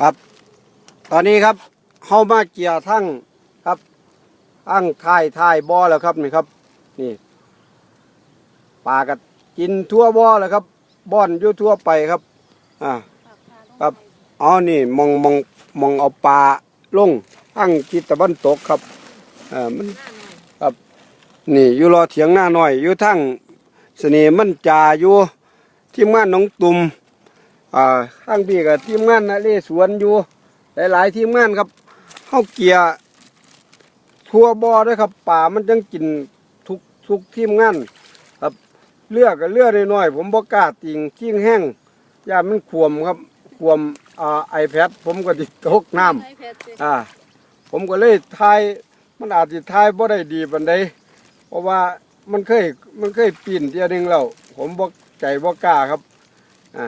ครับ ตอนนี้ครับเข้ามาเกี่ยร์ทั้งครับทั้งท้ายท้ายบ่อแล้วครับนี่ครับ นี่ปลากัดกินทั่วบ่อแล้วครับบ่อนอยู่ทั่วไปครับอ่าครับอ๋อนี่มองมองมองเอาปลาลงทั้งทิศตะวันตกครับเอ่ามันครับนี่อยู่รอเถียงหน้าหน่อยอยู่ทั้งเสน่ห์มันจาอยู่ที่มงานน้องตุ่ม อ่าข้างพี่กับทีมงานนาเลสวนอยู่ หลายๆทีมงานครับเข้าเกียร์ทั่วบ่อด้วยครับป่ามันจังกินทุกทุกทีมงานครับเลือกกับเลือกน้อยๆผมบ่กล้าติงทิ้งแห้งย่ามันขวมครับขวมอ่าไอแพดผมก็ติดตกน้ำอ่าผมก็เลยทายมันอาจจะทายบ่ได้ดีปานใดเพราะว่ามันเคยมันเคยปีนเทียหนึงแล้วผมบ่ใจบ่กล้าครับอ่า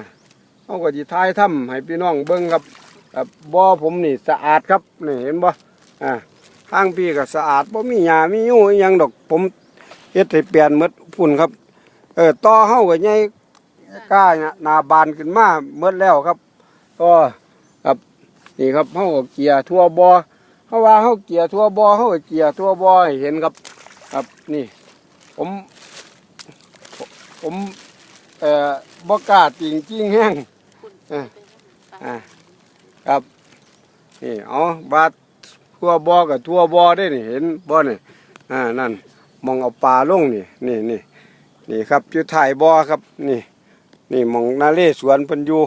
เขาก็สิทายถ้ำให้พี่น้องเบิ่งครับครับบ่อผมนี่สะอาดครับนี่เห็นบ่อ่าทางพี่ก็สะอาดบ่มีหญ้ามียูอิหยังดอกผมเฮ็ดให้เปลี่ยนหมดฝุ่นครับ เออต่อเฮาก็ใหญ่กล้าหน้าบานขึ้นมาหมดแล้วครับก็ครับนี่ครับเฮาก็เกียร์ทั่วบ่อเพราะว่าเขาเกียร์ทั่วบ่อเขาก็เกียร์ทั่วบ่อให้เห็นครับ ครับนี่ ผม ผมผมเอ่อบ่กล้าจริงจริงแห้ง อ่าอ่าครับนี่เอาบาดทั่วบอกับทั่วบอได้นี่เห็นบ่นี่อ่านั่นมองเอาปลาลงนี่นี่นี่นี่ครับอยู่ถ่ายบอครับนี่ นี่มองนาเลสวนพิ่นยู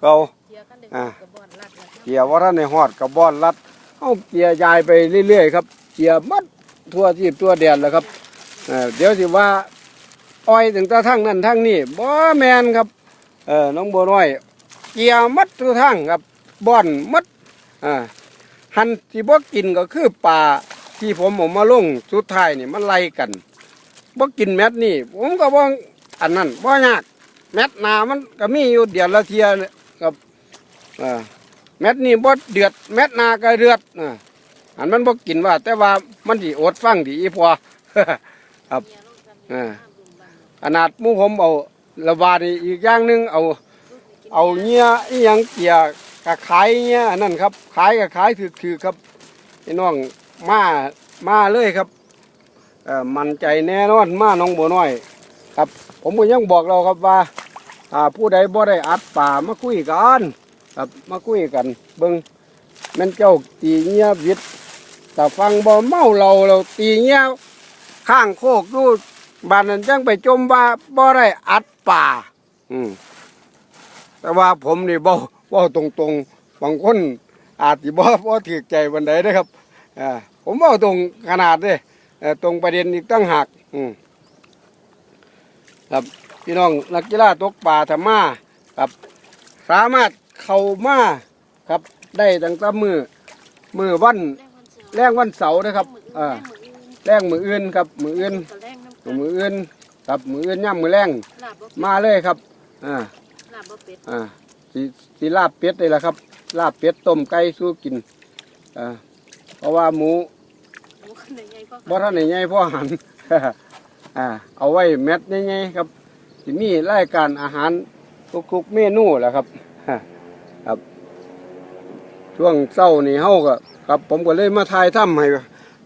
เกาอ่าเกียร์ว่าท่านในหอดกับบอนรัดเอาเกียร์ยายไปเรื่อยๆครับเกียร์มัดทั่วที่ทั่วแดนแล้วครับเอ่อเดี๋ยวสิว่าอ้อยถึงตาทั้งนั้นทั้งนี้บ่แมนครับเออน้องบัวน้อย เกียมัดทุกทั้งครับบ่อนมัดอ่าหันที่บ่กินก็คือป่าที่ผมเออกมาลงสุดท้ายนี่มันไล่กันบ่กินแมทนี่ผมก็บ่อันนั้นบ่ยากแมทนามันก็มีอยู่เดียวละเทียเนี่ยครับอ่าแมทนี่บ่เดือดแมทนาก็เดือดอ่าอันมันบ่กินว่า แต่ว่ามันสิอดฟังดีอีพอครับอ่าขนาดมู่ผมเอาระบาดอีอีกอย่างหนึงเอา เอาเงี้ยอีหยังเกี่ยก็ขายเงี้ยนนั้นครับ ขายก็ขายถือๆครับพี่น้องมามาเลยครับมั่นใจแน่นอนมาน้องบัวน้อย ครับ ผมก็ยังบอกเราครับว่าผู้ใดบ่ได้อัดป่ามาคุยกันครับมาคุยกันเบิงแม่นเจ้าตีเงี้ยวิทย์แต่ฟังบ่เมาเราเราตีเงี้ยข้างโคกดูบ้านนั้นจังไปจมว่าบ่ได้อัดป่า อืม แต่ว่าผมนี่บ่บ่ตรงตรงๆบางคนอาจสิบ่บ่ถือใจบันไดเด้อครับผมบ่ตรงขนาดเด้เอ่อตรงประเด็นอีกตั้งหากครับพี่น้องนักกีฬาตกป่าธรรมาครับ สามารถเข้ามาครับ ได้ตั้งแต่มือมือวันแรงวันเสาร์นะครับอ่าแรงมืออื่นครับ มืออื่นมืออื่นครับมืออื่นย่ำมือแรงมาเลยครับอ่า อ่าสีสีลาบเป็ดเลยละครับ ลาบเป็ดต้มไก่สู้กินอ่าเพราะว่าหมูบ่ท่านใหญ่พ่อหัน อ่า เอาไว้เม็ดใหญ่ๆครับที่มีรายการอาหารทุกๆเมนูแหละครับครับ ช่วงเศร้านี่เฮาก็ครับ ผมก็เลยมาถ่ายถ้ำให้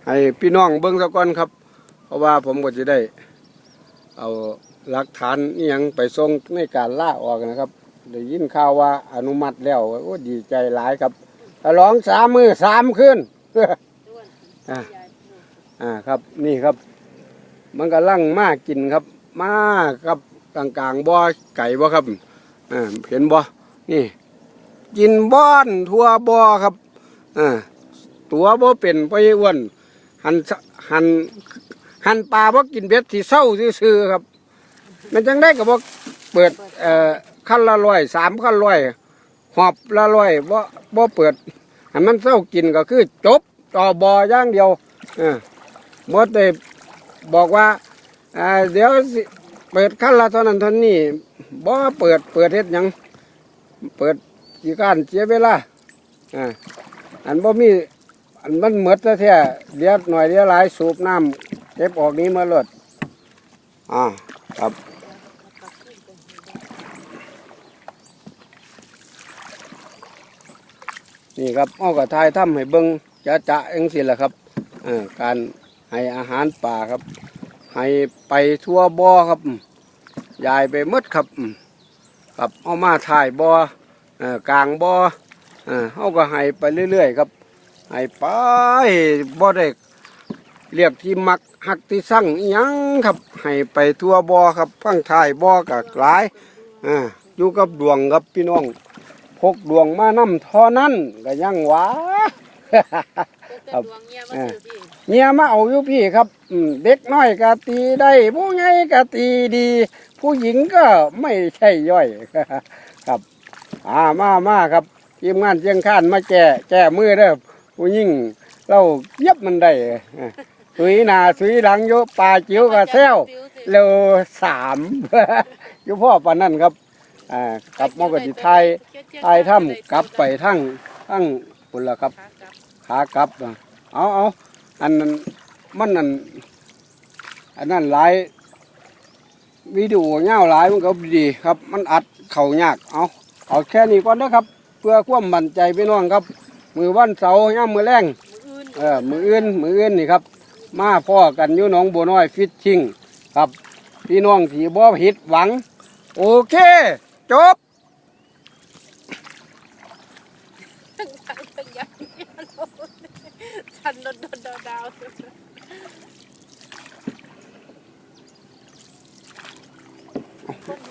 ให้พี่น้องเบิ่งซะก่อนครับ เพราะว่าผมก็จะได้ เอา หลักฐานนี่ยังไปส่งในการล่าออกนะครับได้ยินข่าวว่าอนุมัติแล้วโอ้ดีใจหลายครับฉลองสามมือสามคืนอ่าอ่าครับนี่ครับ มันก็ลั่งมากกินครับ มากครับกลางกลางๆบ่อไก่บ่ครับอ่าเห็นบ่นี่ กินบ้อนทั่วบ่อครับอ่าตัวบ่เป็นไปอ้วนหันหันหันปลาบ่กินเบ็ดที่เศร้าซื่อๆครับ มันจังได้ก็บ่เปิดเอ่อขั้นละร้อยสามขั้นร้อยหอบละร้อยบ่บ่เปิดหันมันเศร้ากินก็คือจบต่อบอย่างเดียวอ่าหมดได้บอกว่าอ่าเดี๋ยวสิเปิดขั้นละเท่านั้นเท่านี้บ่เปิดเปิดเฮ็ดหยังเปิดกี่การเสียเวลาอ่าอันบ่มีอันมันเหมดแท้ๆเดี๋ยวหน่อยเดี๋ยวหลายสูบน้ำเก็บออกนี้มาลดอ่า ครับ นี่ครับเอากระทายถ้ำให้เบิ้งจะจะเองสิแหละครับการให้อาหารป่าครับ ให้ไปทั่วบ่อครับยายไปมดครับครับเอามาถ่ายบ่อเอ่อกลางบ่อเอ่อเขาก็ให้ไปเรื่อยๆครับให้ไปบ่ได้เรียกที่มัก หักที่สั่งอิหยังครับให้ไปทั่วบ่อครับฟังถ่ายบ่อกับหลายอ่าอยู่กับดวงครับพี่น้องพกดวงมานำเท่อนั้นก็ยังหวาแต่ดวงเงียมาซื้อพี่เมียมาเอาอยู่พี่ครับอืมเด็กน้อยก็ตีได้ผู้ใหญ่ก็ตีดี ผู้หญิงก็ไม่ใช่ย่อยครับอ่ามามาครับทีมงานเชียงคานมาแก้แก้มือเด้อผู้หญิงเราเย็บมันได้เออ สุยหนาสุยหลังโยปลาจิ๋วกับแซวโลสามอยู่พ่อปานนั่นครับอ่ากลับมากติไทยไอ้ถ้ำกลับไปทั้งทั้งปุ่นละครับขากลับน่ะเอาเอาอันนั้นมันนั่นอันนั้นหลายวิดีโอเงาวหลายมันก็ดีครับ มันอัดเข่ายากเอาเอาแค่นี้ก่อนนะครับ เพื่อความมั่นใจพี่น้องครับ มือวันเสาร์ย่ามมือแรงมืออื่นเออมืออื่นมืออื่นนี่ครับ มาพ่อกันอยู่หนองบัวน้อยฟิชชิงครับพี่น้องสีบ่ผิดหวัง โอเค จบฉันโดนโดนดาว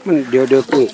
มันเดี๋ยวเดี๋ยวกุ้ง